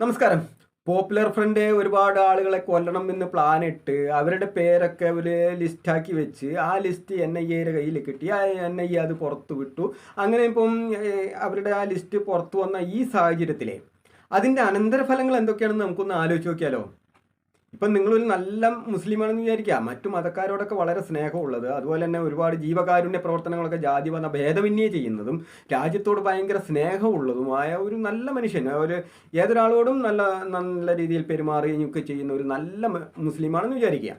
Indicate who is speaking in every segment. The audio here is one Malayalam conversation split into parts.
Speaker 1: നമസ്കാരം. പോപ്പുലർ ഫ്രണ്ട് ഒരുപാട് ആളുകളെ കൊല്ലണം എന്ന് പ്ലാൻ ഇട്ട് അവരുടെ പേരൊക്കെ ഒരു ലിസ്റ്റാക്കി വെച്ച് ആ ലിസ്റ്റ് എൻ ഐ എയുടെ കയ്യിൽ കിട്ടി. ആ എൻ ഐ എ അത് പുറത്തു വിട്ടു. അങ്ങനെ ഇപ്പം അവരുടെ ആ ലിസ്റ്റ് പുറത്തു വന്ന ഈ സാഹചര്യത്തിലെ അതിന്റെ അനന്തരഫലങ്ങൾ എന്തൊക്കെയാണെന്ന് നമുക്കൊന്ന് ആലോചിച്ച് നോക്കിയാലോ? ഇപ്പം നിങ്ങളൊരു നല്ല മുസ്ലിമാണെന്ന് വിചാരിക്കുക. മറ്റു മതക്കാരോടൊക്കെ വളരെ സ്നേഹമുള്ളത്. അതുപോലെ തന്നെ ഒരുപാട് ജീവകാരുണ്യ പ്രവർത്തനങ്ങളൊക്കെ ജാതി വന്ന ഭേദമന്യേ ചെയ്യുന്നതും രാജ്യത്തോട് ഭയങ്കര സ്നേഹമുള്ളതുമായ ഒരു നല്ല മനുഷ്യൻ. ഒരു ഏതൊരാളോടും നല്ല നല്ല രീതിയിൽ പെരുമാറുകയും ഒക്കെ ചെയ്യുന്ന ഒരു നല്ല മുസ്ലിമാണെന്ന് വിചാരിക്കുക.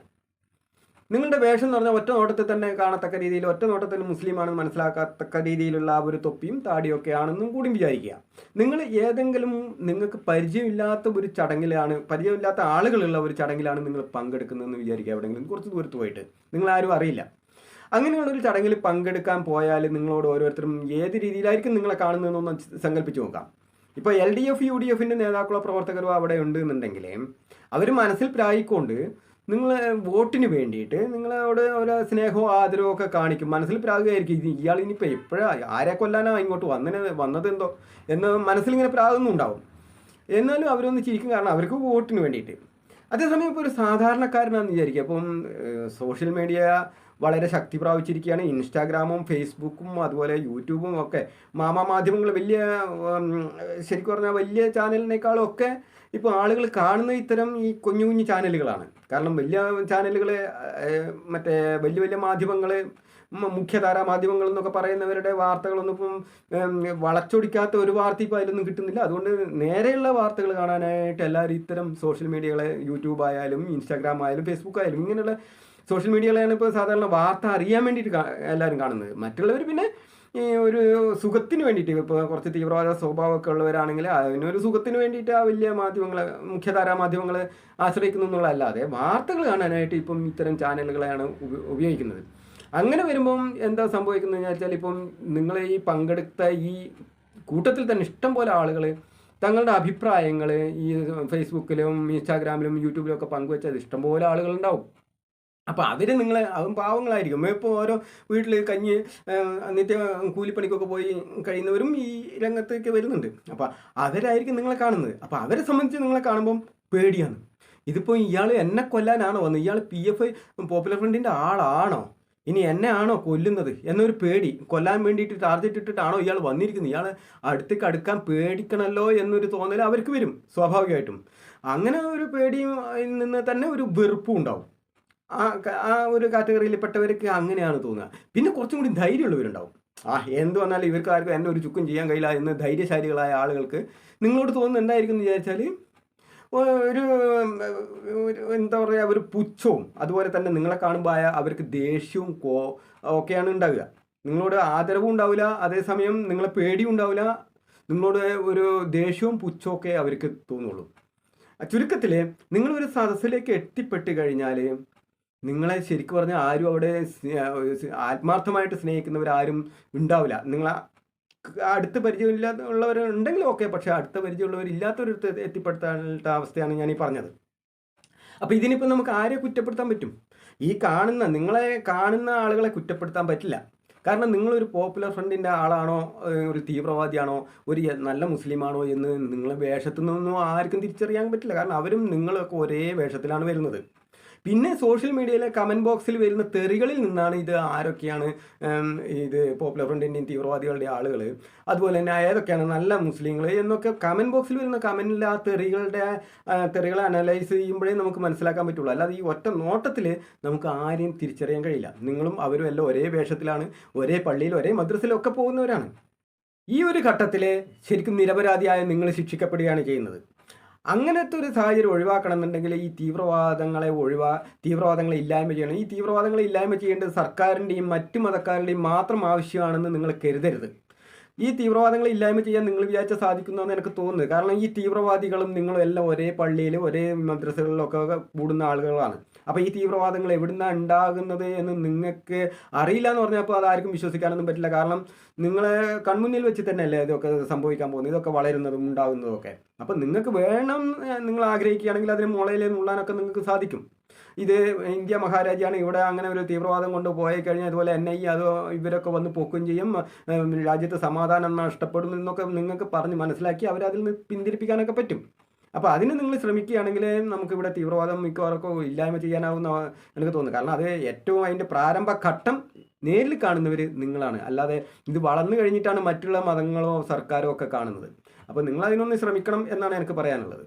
Speaker 1: നിങ്ങളുടെ വേഷം എന്ന് പറഞ്ഞാൽ ഒറ്റ നോട്ടത്തിൽ തന്നെ കാണത്തക്ക രീതിയിൽ ഒറ്റ നോട്ടത്തിൽ മുസ്ലിമാണെന്ന് മനസ്സിലാക്കത്തക്ക രീതിയിലുള്ള ആ ഒരു തൊപ്പിയും താടിയൊക്കെ ആണെന്നും കൂടി വിചാരിക്കുക. നിങ്ങൾ ഏതെങ്കിലും നിങ്ങൾക്ക് പരിചയമില്ലാത്ത ഒരു ചടങ്ങിലാണ് പരിചയമില്ലാത്ത ആളുകളുള്ള ഒരു ചടങ്ങിലാണ് നിങ്ങൾ പങ്കെടുക്കുന്നതെന്ന് വിചാരിക്കുക എവിടെയെങ്കിലും കുറച്ച് ദൂരത്ത് പോയിട്ട്. നിങ്ങൾ ആരും അറിയില്ല. അങ്ങനെയുള്ള ഒരു ചടങ്ങിൽ പങ്കെടുക്കാൻ പോയാൽ നിങ്ങളോട് ഓരോരുത്തരും ഏത് രീതിയിലായിരിക്കും നിങ്ങളെ കാണുന്നതെന്നൊന്ന് സങ്കല്പിച്ച് നോക്കാം. ഇപ്പോൾ എൽ ഡി എഫ് യു ഡി എഫിന്റെ നേതാക്കളോ പ്രവർത്തകരോ അവിടെ ഉണ്ട് എന്നുണ്ടെങ്കിൽ അവർ മനസ്സിൽ പ്രായിക്കൊണ്ട് നിങ്ങൾ വോട്ടിന് വേണ്ടിയിട്ട് നിങ്ങളോട് ഒരു സ്നേഹവും ആദരവും ഒക്കെ കാണിക്കും. മനസ്സിൽ പ്രാഗമായിരിക്കും ഇത് ഇയാൾ ഇനിയിപ്പോൾ എപ്പോഴാണ് ആരെ കൊല്ലാനാണ് ഇങ്ങോട്ട് വന്നതിന് വന്നത് എന്തോ എന്ന് മനസ്സിലിങ്ങനെ ഉണ്ടാവും. എന്നാലും അവരൊന്ന് ചിരിക്കും. കാരണം അവർക്ക് വോട്ടിന് വേണ്ടിയിട്ട്. അതേസമയം ഇപ്പോൾ ഒരു സാധാരണക്കാരനാണെന്ന് വിചാരിക്കുക. അപ്പം സോഷ്യൽ മീഡിയ വളരെ ശക്തി പ്രാപിച്ചിരിക്കുകയാണ്. ഇൻസ്റ്റാഗ്രാമും ഫേസ്ബുക്കും അതുപോലെ യൂട്യൂബും ഒക്കെ മാമാ മാധ്യമങ്ങൾ വലിയ ശരിക്കും പറഞ്ഞാൽ വലിയ ചാനലിനേക്കാളും ഒക്കെ ഇപ്പോൾ ആളുകൾ കാണുന്ന ഇത്തരം ഈ കുഞ്ഞു കുഞ്ഞു ചാനലുകളാണ്. കാരണം വലിയ ചാനലുകൾ മറ്റേ വലിയ വലിയ മാധ്യമങ്ങൾ മുഖ്യധാരാ മാധ്യമങ്ങൾ എന്നൊക്കെ പറയുന്നവരുടെ വാർത്തകളൊന്നും ഇപ്പം വളച്ചൊടിക്കാത്ത ഒരു വാർത്ത ഇപ്പോൾ അതിലൊന്നും കിട്ടുന്നില്ല. അതുകൊണ്ട് നേരെയുള്ള വാർത്തകൾ കാണാനായിട്ട് എല്ലാവരും ഇത്തരം സോഷ്യൽ മീഡിയകളെ യൂട്യൂബ് ആയാലും ഇൻസ്റ്റാഗ്രാം ആയാലും ഫേസ്ബുക്ക് ആയാലും ഇങ്ങനെയുള്ള സോഷ്യൽ മീഡിയയിലാണ് ഇപ്പോൾ സാധാരണ വാർത്ത അറിയാൻ വേണ്ടിയിട്ട് എല്ലാവരും കാണുന്നത്. മറ്റുള്ളവർ പിന്നെ ഈ ഒരു സുഖത്തിന് വേണ്ടിയിട്ട് ഇപ്പോൾ കുറച്ച് തീവ്രവാദ സ്വഭാവമൊക്കെ ഉള്ളവരാണെങ്കിൽ അതിനൊരു സുഖത്തിന് വേണ്ടിയിട്ട് ആ വലിയ മാധ്യമങ്ങൾ മുഖ്യധാരാ മാധ്യമങ്ങൾ ആശ്രയിക്കുന്നു എന്നുള്ളതല്ലാതെ വാർത്തകൾ കാണാനായിട്ട് ഇപ്പം ഇത്തരം ചാനലുകളെയാണ് ഉപയോഗിക്കുന്നത്. അങ്ങനെ വരുമ്പം എന്താ സംഭവിക്കുന്നത് എന്ന് വെച്ചാൽ ഇപ്പം നിങ്ങൾ ഈ പങ്കെടുത്ത ഈ കൂട്ടത്തിൽ തന്നെ ഇഷ്ടം പോലെ ആളുകൾ തങ്ങളുടെ അഭിപ്രായങ്ങൾ ഈ ഫേസ്ബുക്കിലും ഇൻസ്റ്റാഗ്രാമിലും യൂട്യൂബിലും ഒക്കെ പങ്കുവെച്ചത് ഇഷ്ടംപോലെ ആളുകളുണ്ടാവും അപ്പോൾ നിങ്ങളെ അതും പാവങ്ങളായിരിക്കും. ഇപ്പോൾ ഓരോ വീട്ടിൽ കഞ്ഞി നിത്യ കൂലിപ്പണിക്കൊക്കെ പോയി കഴിയുന്നവരും ഈ രംഗത്തേക്ക് വരുന്നുണ്ട്. അപ്പോൾ അവരായിരിക്കും നിങ്ങളെ കാണുന്നത്. അപ്പോൾ അവരെ സംബന്ധിച്ച് നിങ്ങളെ കാണുമ്പം പേടിയാണ്. ഇതിപ്പോൾ ഇയാൾ എന്നെ കൊല്ലാനാണോ വന്നത്? ഇയാൾ പി എഫ് പോപ്പുലർ ഫ്രണ്ടിന്റെ ആളാണോ? ഇനി എന്നെ ആണോ കൊല്ലുന്നത് എന്നൊരു പേടി. കൊല്ലാൻ വേണ്ടിയിട്ട് ടാർജറ്റ് ഇട്ടിട്ടാണോ ഇയാൾ വന്നിരിക്കുന്നത്? ഇയാൾ അടുത്തേക്ക് അടുക്കാൻ പേടിക്കണമല്ലോ എന്നൊരു തോന്നൽ അവർക്ക് വരും സ്വാഭാവികമായിട്ടും. അങ്ങനെ ഒരു പേടിയിൽ നിന്ന് തന്നെ ഒരു വെറുപ്പും ഉണ്ടാവും. ആ ആ ഒരു കാറ്റഗറിയിൽപ്പെട്ടവർക്ക് അങ്ങനെയാണ് തോന്നുക. പിന്നെ കുറച്ചും കൂടി ധൈര്യമുള്ളവരുണ്ടാവും. ആ എന്ത് വന്നാലും ഇവർക്ക് ആർക്കും എന്നെ ഒരു ചുക്കും ചെയ്യാൻ കഴിയില്ല എന്ന് ധൈര്യശാലികളായ ആളുകൾക്ക് നിങ്ങളോട് തോന്നുന്നത് എന്തായിരിക്കും എന്ന് വിചാരിച്ചാൽ ഒരു എന്താ പറയുക ഒരു പുച്ഛവും അതുപോലെ തന്നെ നിങ്ങളെ കാണുമ്പോൾ ആയ അവർക്ക് ദേഷ്യവും കോ ഒക്കെയാണ് ഉണ്ടാവുക. നിങ്ങളോട് ആദരവും ഉണ്ടാവില്ല അതേസമയം നിങ്ങളെ പേടിയും ഉണ്ടാവില്ല നിങ്ങളോട് ഒരു ദേഷ്യവും പുച്ഛവും ഒക്കെ അവർക്ക് തോന്നുള്ളൂ. ചുരുക്കത്തിൽ നിങ്ങളൊരു സദസ്സിലേക്ക് എത്തിപ്പെട്ട് കഴിഞ്ഞാൽ നിങ്ങളെ ശരിക്കും പറഞ്ഞാൽ ആരും അവിടെ ആത്മാർത്ഥമായിട്ട് സ്നേഹിക്കുന്നവരാരും ഉണ്ടാവില്ല. നിങ്ങൾ അടുത്ത പരിചയമില്ലാത്ത ഉള്ളവർ ഉണ്ടെങ്കിൽ ഓക്കെ പക്ഷെ അടുത്ത പരിചയമുള്ളവർ ഇല്ലാത്തവരടുത്ത് എത്തിപ്പെടുത്താനുള്ള അവസ്ഥയാണ് ഞാൻ ഈ പറഞ്ഞത്. അപ്പോൾ ഇതിനിപ്പോൾ നമുക്ക് ആരെ കുറ്റപ്പെടുത്താൻ പറ്റും? ഈ കാണുന്ന നിങ്ങളെ കാണുന്ന ആളുകളെ കുറ്റപ്പെടുത്താൻ പറ്റില്ല. കാരണം നിങ്ങളൊരു പോപ്പുലർ ഫ്രണ്ടിന്റെ ആളാണോ ഒരു തീവ്രവാദിയാണോ ഒരു നല്ല മുസ്ലിമാണോ എന്ന് നിങ്ങളെ വേഷത്തിൽ നിന്നൊന്നും ആർക്കും തിരിച്ചറിയാൻ പറ്റില്ല. കാരണം അവരും നിങ്ങളൊക്കെ ഒരേ വേഷത്തിലാണ് വരുന്നത്. പിന്നെ സോഷ്യൽ മീഡിയയിലെ കമന്റ് ബോക്സിൽ വരുന്ന തെറികളിൽ നിന്നാണ് ഇത് ആരൊക്കെയാണ് ഇത് പോപ്പുലർ ഇന്ത്യൻ തീവ്രവാദികളുടെ ആളുകൾ അതുപോലെ തന്നെ ഏതൊക്കെയാണ് നല്ല മുസ്ലിങ്ങൾ എന്നൊക്കെ കമന്റ് ബോക്സിൽ വരുന്ന കമന്റിൽ ആ തെറികളുടെ തെറികളെ അനലൈസ് ചെയ്യുമ്പോഴേ നമുക്ക് മനസ്സിലാക്കാൻ പറ്റുള്ളൂ. അല്ലാതെ ഈ ഒറ്റ നോട്ടത്തിൽ നമുക്ക് ആരെയും തിരിച്ചറിയാൻ കഴിയില്ല. നിങ്ങളും അവരും എല്ലാം ഒരേ വേഷത്തിലാണ് ഒരേ പള്ളിയിൽ ഒരേ മദ്രസയിലൊക്കെ പോകുന്നവരാണ്. ഈ ഒരു ഘട്ടത്തിൽ ശരിക്കും നിരപരാധിയായ നിങ്ങൾ ശിക്ഷിക്കപ്പെടുകയാണ് ചെയ്യുന്നത്. അങ്ങനത്തെ ഒരു സാഹചര്യം ഒഴിവാക്കണമെന്നുണ്ടെങ്കിൽ ഈ തീവ്രവാദങ്ങളെ ഒഴിവാ തീവ്രവാദങ്ങളെ ഇല്ലായ്മ ചെയ്യണം. ഈ തീവ്രവാദങ്ങളെ ഇല്ലായ്മ ചെയ്യേണ്ടത് സർക്കാരിന്റെയും മറ്റു മതക്കാരുടെയും മാത്രം ആവശ്യമാണെന്ന് നിങ്ങൾ കരുതരുത്. ഈ തീവ്രവാദങ്ങളെ ഇല്ലായ്മ ചെയ്യാൻ നിങ്ങൾ വിചാരിച്ച സാധിക്കുന്നതെന്ന് എനിക്ക് തോന്നുന്നത്. കാരണം ഈ തീവ്രവാദികളും നിങ്ങളും എല്ലാം ഒരേ പള്ളിയിൽ ഒരേ മദ്രസകളിലൊക്കെ കൂടുന്ന ആളുകളാണ്. അപ്പോൾ ഈ തീവ്രവാദങ്ങൾ എവിടുന്നാണ് ഉണ്ടാകുന്നത് എന്ന് നിങ്ങൾക്ക് അറിയില്ല എന്ന് പറഞ്ഞപ്പോൾ അതാർക്കും വിശ്വസിക്കാനൊന്നും പറ്റില്ല. കാരണം നിങ്ങളെ കൺമുന്നിൽ വെച്ച് തന്നെയല്ലേ ഇതൊക്കെ സംഭവിക്കാൻ പോകുന്നത്. ഇതൊക്കെ വളരുന്നതും ഉണ്ടാകുന്നതും ഒക്കെ. അപ്പം നിങ്ങൾക്ക് വേണം നിങ്ങൾ ആഗ്രഹിക്കുകയാണെങ്കിൽ അതിന് മുളയിൽ നുള്ളാനൊക്കെ നിങ്ങൾക്ക് സാധിക്കും. ഇത് ഇന്ത്യ മഹാരാജ്യമാണ് ഇവിടെ അങ്ങനെ ഒരു തീവ്രവാദം കൊണ്ട് പോയി കഴിഞ്ഞാൽ അതുപോലെ എൻ ഐ അത് ഇവരൊക്കെ വന്ന് പൊക്കുകയും ചെയ്യും. രാജ്യത്ത് സമാധാനം നഷ്ടപ്പെടും എന്നൊക്കെ നിങ്ങൾക്ക് പറഞ്ഞ് മനസ്സിലാക്കി അവരതിൽ നിന്ന് പിന്തിരിപ്പിക്കാനൊക്കെ പറ്റും. അപ്പോൾ അതിന് നിങ്ങൾ ശ്രമിക്കുകയാണെങ്കിൽ നമുക്കിവിടെ തീവ്രവാദം മിക്കവാറൊക്കെ ഇല്ലായ്മ ചെയ്യാനാവുന്ന എനിക്ക് തോന്നുന്നു. കാരണം അത് ഏറ്റവും അതിന്റെ പ്രാരംഭഘട്ടം നേരിൽ കാണുന്നവർ നിങ്ങളാണ്. അല്ലാതെ ഇത് വളർന്നു കഴിഞ്ഞിട്ടാണ് മറ്റുള്ള മതങ്ങളോ സർക്കാരോ ഒക്കെ കാണുന്നത്. അപ്പോൾ നിങ്ങൾ അതിനൊന്ന് ശ്രമിക്കണം എന്നാണ് എനിക്ക് പറയാനുള്ളത്.